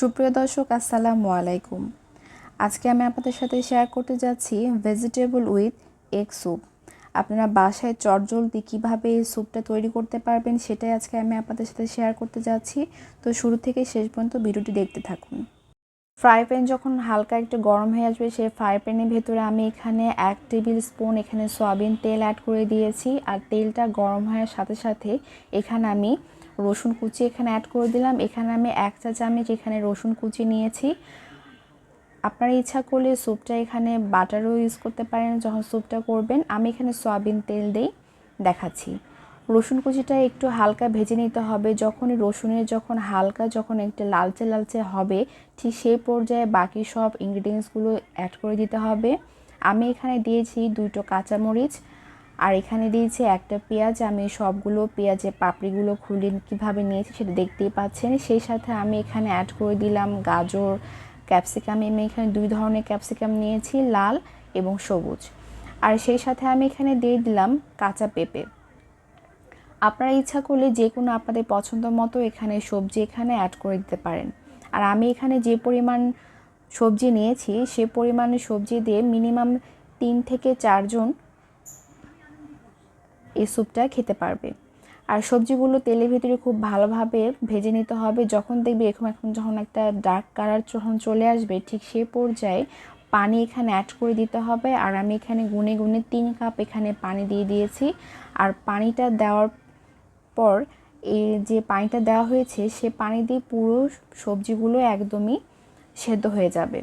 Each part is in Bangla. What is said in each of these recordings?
সুপ্রিয় দর্শক, আসসালামু আলাইকুম। আজকে আমি আপনাদের সাথে শেয়ার করতে যাচ্ছি ভেজিটেবল উইথ এগ স্যুপ আপনারা বাসায় চটজলদি কীভাবে এই স্যুপটা তৈরি করতে পারবেন, সেটাই আজকে আমি আপনাদের সাথে শেয়ার করতে যাচ্ছি। তো শুরু থেকে শেষ পর্যন্ত ভিডিওটি দেখতে থাকুন। ফ্রাই প্যান যখন হালকা একটু গরম হয়ে আসবে, সেই ফ্রাই প্যানের ভেতরে আমি এখানে এক টেবিল স্পুন এখানে সয়াবিন তেল অ্যাড করে দিয়েছি। আর তেলটা গরম হওয়ার সাথে সাথে এখানে আমি রসুন কুচি এখানে অ্যাড করে দিলাম। এখানে আমি এক চা চামচ এখানে রসুন কুচি নিয়েছি। আপনারা ইচ্ছা করলে স্যুপটা এখানে বাটারও ইউজ করতে পারেন, যখন স্যুপটা করবেন। আমি এখানে সয়াবিন তেল দিই দেখাচ্ছি। রসুন কুচিটা একটু হালকা ভেজে নিতে হবে। যখনই রসুনের যখন হালকা যখন একটু লালচে লালচে হবে, ঠিক সেই পর্যায়ে বাকি সব ইনগ্রিডিয়েন্টসগুলো অ্যাড করে দিতে হবে। আমি এখানে দিয়েছি দুটো কাঁচামরিচ, আর এখানে দিয়েছি একটা পেঁয়াজ। আমি সবগুলো পেঁয়াজের পাপড়িগুলো খুলে কীভাবে নিয়েছি সেটা দেখতেই পাচ্ছেন। সেই সাথে আমি এখানে অ্যাড করে দিলাম গাজর ক্যাপসিকাম আমি এখানে দুই ধরনের ক্যাপসিকাম নিয়েছি, লাল এবং সবুজ। আর সেই সাথে আমি এখানে দিয়ে দিলাম কাঁচা পেঁপে। আপনারা ইচ্ছা করলে যে কোনো আপনাদের পছন্দ মতো এখানে সবজি এখানে অ্যাড করে দিতে পারেন। আর আমি এখানে যে পরিমাণ সবজি নিয়েছি, সে পরিমাণে সবজি দিয়ে মিনিমাম তিন থেকে চারজন এই স্যুপটা খেতে পারবে। আর সবজিগুলো তেলের ভিতরে খুব ভালোভাবে ভেজে নিতে হবে। যখন দেখবে এখন এখন যখন একটা ডার্ক কালার যখন চলে আসবে, ঠিক সে পর্যায়ে পানি এখানে অ্যাড করে দিতে হবে। আর আমি এখানে গুনে গুনে তিন কাপ এখানে পানি দিয়ে দিয়েছি। আর পানিটা দেওয়ার পর এই যে পানিটা দেওয়া হয়েছে, সে পানি দিয়ে পুরো সবজিগুলো একদমই সেদ্ধ হয়ে যাবে।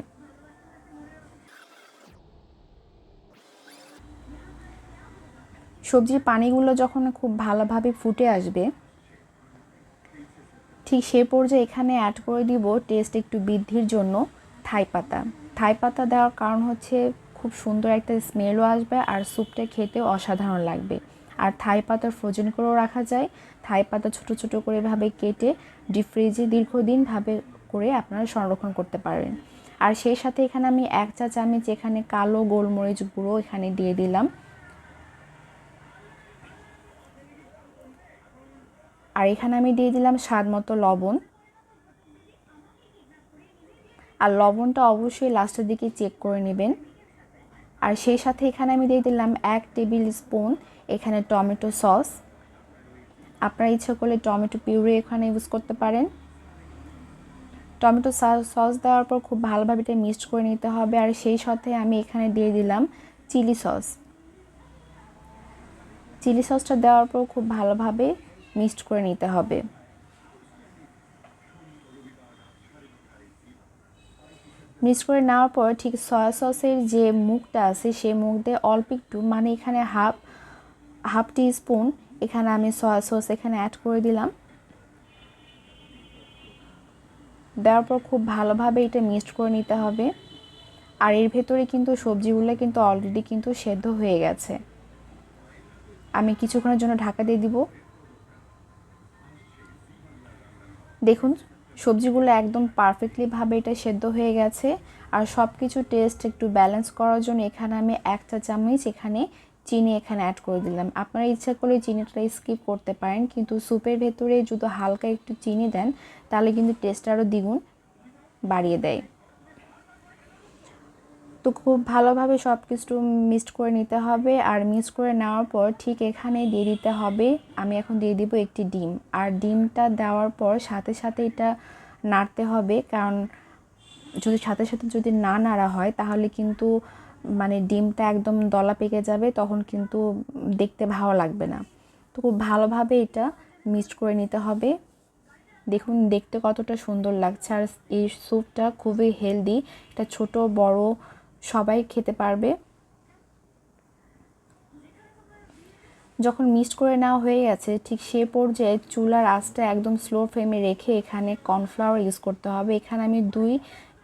সবজির পানিগুলো যখন খুব ভালোভাবে ফুটে আসবে, ঠিক সে পর্যায়ে এখানে অ্যাড করে দিব টেস্ট একটু বৃদ্ধির জন্য থাই পাতা। থাই পাতা দেওয়ার কারণ হচ্ছে খুব সুন্দর একটা স্মেলও আসবে আর স্যুপটা খেতে অসাধারণ লাগবে। আর থাই পাতা ফ্রোজেন করেও রাখা যায়। থাই পাতা ছোট ছোট করে ভাবে কেটে ডিপ ফ্রিজে দীর্ঘদিনভাবে করে আপনারা সংরক্ষণ করতে পারেন। আর সেই সাথে এখানে আমি এক চা চামচ এখানে কালো গোলমরিচ গুঁড়ো এখানে দিয়ে দিলাম। আর এখানে আমি দিয়ে দিলাম স্বাদ মতো লবণ। আর লবণটা অবশ্যই লাস্টের দিকে চেক করে নেবেন। আর সেই সাথে এখানে আমি দিয়ে দিলাম এক টেবিল স্পুন এখানে টমেটো সস। আপনারা ইচ্ছা করলে টমেটো পিউরি এখানে ইউজ করতে পারেন। টমেটো সস দেওয়ার পর খুব ভালোভাবে এটা মিক্সড করে নিতে হবে আর সেই সাথে আমি এখানে দিয়ে দিলাম চিলি সস। চিলি সসটা দেওয়ার পর খুব ভালোভাবে মিক্সড করে নিতে হবে। মিক্স করে নেওয়ার পর ঠিক সয়া সসের যে মুখটা আছে সেই মুখ দিয়ে অল্প একটু মানে এখানে হাফ হাফ টি স্পুন এখানে আমি সয়া সস এখানে অ্যাড করে দিলাম। দেওয়ার পর খুব ভালোভাবে এটা মিক্সড করে নিতে হবে। আর এর ভেতরে কিন্তু সবজিগুলো কিন্তু অলরেডি কিন্তু সেদ্ধ হয়ে গেছে। আমি কিছুক্ষণের জন্য ঢাকা দিয়ে দিব। দেখুন, সবজিগুলো একদম পারফেক্টলিভাবে এটা সেদ্ধ হয়ে গেছে। আর সব কিছু টেস্ট একটু ব্যালেন্স করার জন্য এখানে আমি এক চা চামচ এখানে চিনি এখানে অ্যাড করে দিলাম। আপনারা ইচ্ছা করলে চিনিটা স্কিপ করতে পারেন, কিন্তু স্যুপের ভেতরে যদি হালকা একটু চিনি দেন, তাহলে কিন্তু টেস্ট আরও দ্বিগুণ বাড়িয়ে দেয়। তো খুব ভালোভাবে সব কিছু মিক্সড করে নিতে হবে, আর মিক্স করে নেওয়ার পর ঠিক এখানে দিয়ে দিতে হবে। আমি এখন দিয়ে দিব একটি ডিম, আর ডিমটা দেওয়ার পর সাথে সাথে এটা নাড়তে হবে, কারণ যদি সাথে সাথে যদি না নাড়া হয়, তাহলে কিন্তু মানে ডিমটা একদম দলা পেকে যাবে, তখন কিন্তু দেখতে ভালো লাগবে না। তো খুব ভালোভাবে এটা মিক্সড করে নিতে হবে। দেখুন, দেখতে কতটা সুন্দর লাগছে। আর এই স্যুপটা খুবই হেলদি। এটা ছোট, বড়, সবাই খেতে পারবে। যখন মিক্সড করে নেওয়া হয়ে গেছে, ঠিক সে পর্যায়ে চুলার আঁচটা একদম স্লো ফ্লেমে রেখে এখানে কর্নফ্লাওয়ার ইউজ করতে হবে। এখানে আমি দুই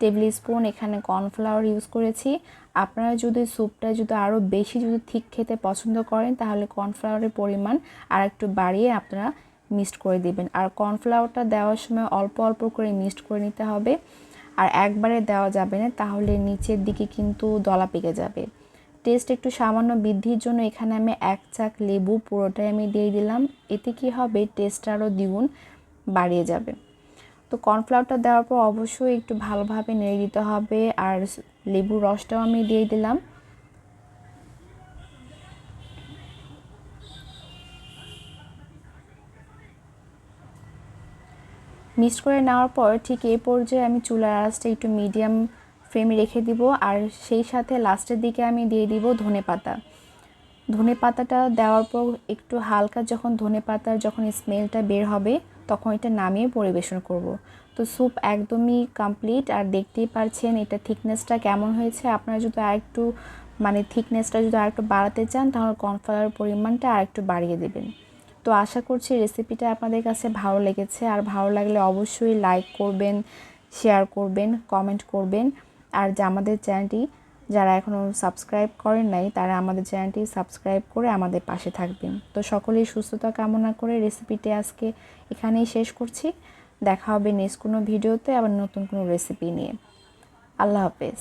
টেবিল স্পুন এখানে কর্নফ্লাওয়ার ইউজ করেছি। আপনারা যদি স্যুপটা যদি আরও বেশি যদি ঠিক খেতে পছন্দ করেন, তাহলে কর্নফ্লাওয়ারের পরিমাণ আর একটু বাড়িয়ে আপনারা মিক্সড করে দিবেন। আর কর্নফ্লাওয়ারটা দেওয়ার সময় অল্প অল্প করে মিক্সড করে নিতে হবে। আর একবারে দেওয়া যাবে না, তাহলে নিচের দিকে কিন্তু দলা পেকে যাবে। টেস্ট একটু সামান্য বৃদ্ধির জন্য এখানে আমি এক চাক লেবু পুরোটাই আমি দিয়ে দিলাম। এতে কি হবে? টেস্ট আরও দ্বিগুণ বাড়িয়ে যাবে। তো কর্নফ্লাওয়ারটা দেওয়ার পর অবশ্যই একটু ভালোভাবে নেড়ে দিতে হবে আর লেবুর রসটাও আমি দিয়ে দিলাম। মিক্স করে নেওয়ার পর ঠিক এই পর্যায়ে আমি চুলার আঁচটা একটু মিডিয়াম ফ্লেমে রেখে দিব আর সেই সাথে লাস্টের দিকে আমি দিয়ে দিব ধনে পাতা। ধনে পাতাটা দেওয়ার পর একটু হালকা যখন ধনে পাতার যখন স্মেলটা বের হবে তখন এটা নামিয়ে পরিবেশন করব। তো স্যুপ একদমই কমপ্লিট আর দেখতেই পারছেন এটা থিকনেসটা কেমন হয়েছে। আপনারা যদি আরেকটু মানে থিকনেসটা যদি আর একটু বাড়াতে চান, তাহলে কর্নফ্লাওয়ার পরিমাণটা আরেকটু বাড়িয়ে দেবেন। তো আশা করছি রেসিপিটা আপনাদের কাছে ভালো লেগেছে। আর ভালো লাগলে অবশ্যই লাইক করবেন শেয়ার করবেন কমেন্ট করবেন। আর যে আমাদের চ্যানেলটি যারা এখনও সাবস্ক্রাইব করেন নাই, তারা আমাদের চ্যানেলটি সাবস্ক্রাইব করে আমাদের পাশে থাকবেন। তো সকলেই সুস্থতা কামনা করে রেসিপিটি আজকে এখানেই শেষ করছি। দেখা হবে নেক্সট কোনো ভিডিওতে আবার নতুন কোনো রেসিপি নিয়ে। আল্লাহ হাফেজ।